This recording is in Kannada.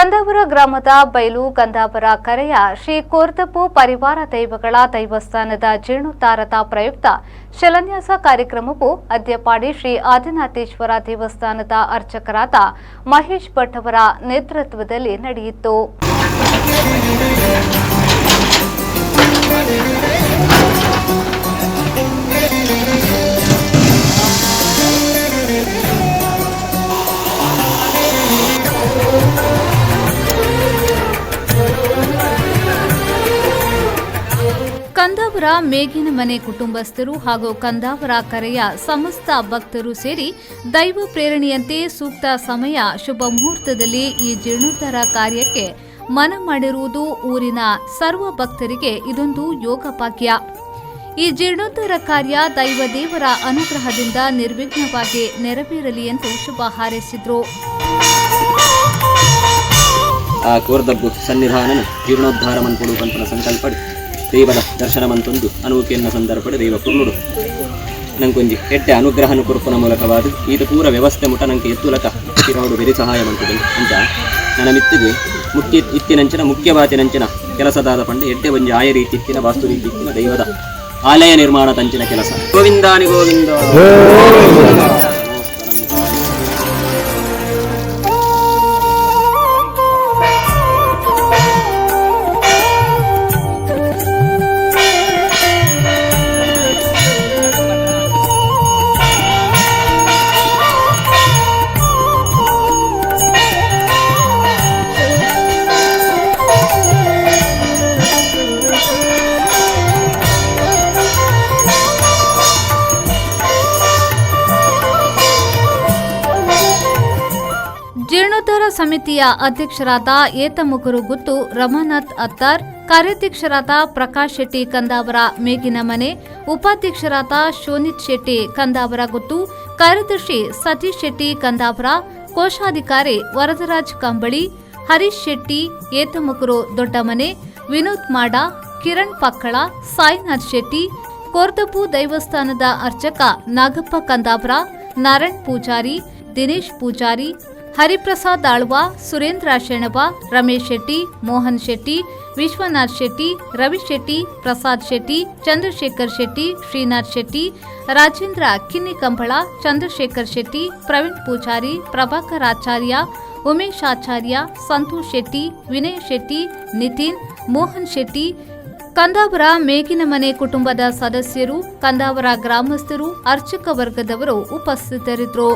ಕಂದಾಪುರ ಗ್ರಾಮದ ಬೈಲು ಕಂದಾಪುರ ಕರೆಯ ಶ್ರೀ ಕೋರ್ತಪ್ಪು ಪರಿವಾರ ದೈವಗಳ ದೈವಸ್ಥಾನದ ಜೀರ್ಣೋದ್ಧಾರದ ಪ್ರಯುಕ್ತ ಶಿಲಾನ್ಯಾಸ ಕಾರ್ಯಕ್ರಮವು ಅದ್ಯಪಾಡಿ ಶ್ರೀ ಆದಿನಾಥೇಶ್ವರ ದೇವಸ್ಥಾನದ ಅರ್ಚಕರಾದ ಮಹೇಶ್ ಭಟ್ ಅವರ ನೇತೃತ್ವದಲ್ಲಿ ನಡೆಯಿತು. ಕಂದಾವರ ಮೇಗಿನ ಮನೆ ಕುಟುಂಬಸ್ಥರು ಹಾಗೂ ಕಂದಾವರ ಕರೆಯ ಸಮಸ್ತ ಭಕ್ತರು ಸೇರಿ ದೈವ ಪ್ರೇರಣೆಯಂತೆ ಸೂಕ್ತ ಸಮಯ ಶುಭ ಮುಹೂರ್ತದಲ್ಲಿ ಈ ಜೀರ್ಣೋದ್ಧಾರ ಕಾರ್ಯಕ್ಕೆ ಮನ ಮಾಡಿರುವುದು ಊರಿನ ಸರ್ವ ಭಕ್ತರಿಗೆ ಇದೊಂದು ಯೋಗ ಈ ಜೀರ್ಣೋದ್ಧಾರ ಕಾರ್ಯ ದೈವ ದೇವರ ಅನುಗ್ರಹದಿಂದ ನಿರ್ವಿಘ್ನವಾಗಿ ನೆರವೇರಲಿ ಎಂದು ಶುಭ ಹಾರೈಸಿದರು. ಆ ಕೋರ್ದಬ್ಬು ಸನ್ನಿಧಾನನು ಜೀರ್ಣೋದ್ಧಾರಮನ್ಪುಡು ಪಂಪನ ಸಂಕಲ್ಪಡು ದರ್ಶನ ಮಂತೊಂದು ಅನೂಕೆಯನ್ನ ಸಂದರ್ಭಡೆ ದೇವ ಕುರ್ನುಡು. ನಂಗೊಂಜಿ ಎಡ್ಡೆ ಅನುಗ್ರಹನು ಕೊರ್ಪುನ ಮೂಲಕವಾದ ಈತ ಪೂರ ವ್ಯವಸ್ಥೆ ಮುಟ ನಂಗೆ ಎತ್ತುಲಕ ತಿರೋಡು ಬೆರಿ ಸಹಾಯ ಮಂತುದು ಅಂತ ನನ್ನ ಮಿತ್ತಿಗೆ ಮುಖ್ಯ ಇತ್ತಿನಂಚಿನ ಮುಖ್ಯವಾತಿನಂಚಿನ ಕೆಲಸದಾದ ಪಂಡ ಎಡ್ಡೆ ಒಂಜಿ ಆಯ ರೀತಿ ಇತ್ತಿನ ವಾಸ್ತು ರೀತಿ ಇತ್ತಿನ ದೈವದ ಆಲಯ ನಿರ್ಮಾಣ ತಂಚಿನ ಕೆಲಸ. ಗೋವಿಂದಾನಿ ಗೋವಿಂದ. ಸಮಿತಿಯ ಅಧ್ಯಕ್ಷರಾದ ಏತಮುಕರು ಗುತ್ತು ರಮಾನಾಥ್ ಅತ್ತಾರ್, ಕಾರ್ಯಾಧ್ಯಕ್ಷರಾದ ಪ್ರಕಾಶ್ ಶೆಟ್ಟಿ ಕಂದಾವರ ಮೇಗಿನ ಮನೆ, ಉಪಾಧ್ಯಕ್ಷರಾದ ಶೋನಿತ್ ಶೆಟ್ಟಿ ಕಂದಾವರ ಗುತ್ತು, ಕಾರ್ಯದರ್ಶಿ ಸತೀಶ್ ಶೆಟ್ಟಿ ಕಂದಾವರ, ಕೋಶಾಧಿಕಾರಿ ವರದರಾಜ್ ಕಂಬಳಿ, ಹರೀಶ್ ಶೆಟ್ಟಿ ಏತಮುಕರು ದೊಡ್ಡಮನೆ, ವಿನೋದ್ ಮಾಡ, ಕಿರಣ್ ಪಕ್ಕಳ, ಸಾಯಿನಾಥ್ ಶೆಟ್ಟಿ ಕೋರ್ದಪ್ಪು ದೈವಸ್ಥಾನದ ಅರ್ಚಕ ನಾಗಪ್ಪ ಕಂದಾವರ, ನಾರಾಯಣ್ ಪೂಜಾರಿ, ದಿನೇಶ್ ಪೂಜಾರಿ ಹರಿಪ್ರಸಾದ್ ಆಳ್ವ, ಸುರೇಂದ್ರ ಶೆಣಬ ರಮೇಶ್ ಶೆಟ್ಟಿ, ಮೋಹನ್ ಶೆಟ್ಟಿ, ವಿಶ್ವನಾಥ್ ಶೆಟ್ಟಿ, ರವಿ ಶೆಟ್ಟಿ, ಪ್ರಸಾದ್ ಶೆಟ್ಟಿ, ಚಂದ್ರಶೇಖರ್ ಶೆಟ್ಟಿ, ಶ್ರೀನಾಥ್ ಶೆಟ್ಟಿ, ರಾಜೇಂದ್ರ ಕಿನ್ನಿ ಕಂಬಳ, ಚಂದ್ರಶೇಖರ್ ಶೆಟ್ಟಿ, ಪ್ರವೀಣ್ ಪೂಜಾರಿ, ಪ್ರಭಾಕರ್ ಆಚಾರ್ಯ, ಉಮೇಶ್ ಆಚಾರ್ಯ, ಸಂತೋಷ್ ಶೆಟ್ಟಿ, ವಿನಯ್ ಶೆಟ್ಟಿ, ನಿತಿನ್, ಮೋಹನ್ ಶೆಟ್ಟಿ, ಕಂದಾವರ ಮೇಗಿನ ಮನೆ ಕುಟುಂಬದ ಸದಸ್ಯರು, ಕಂದಾವರ ಗ್ರಾಮಸ್ಥರು, ಅರ್ಚಕ ವರ್ಗದವರು ಉಪಸ್ಥಿತರಿದ್ದರು.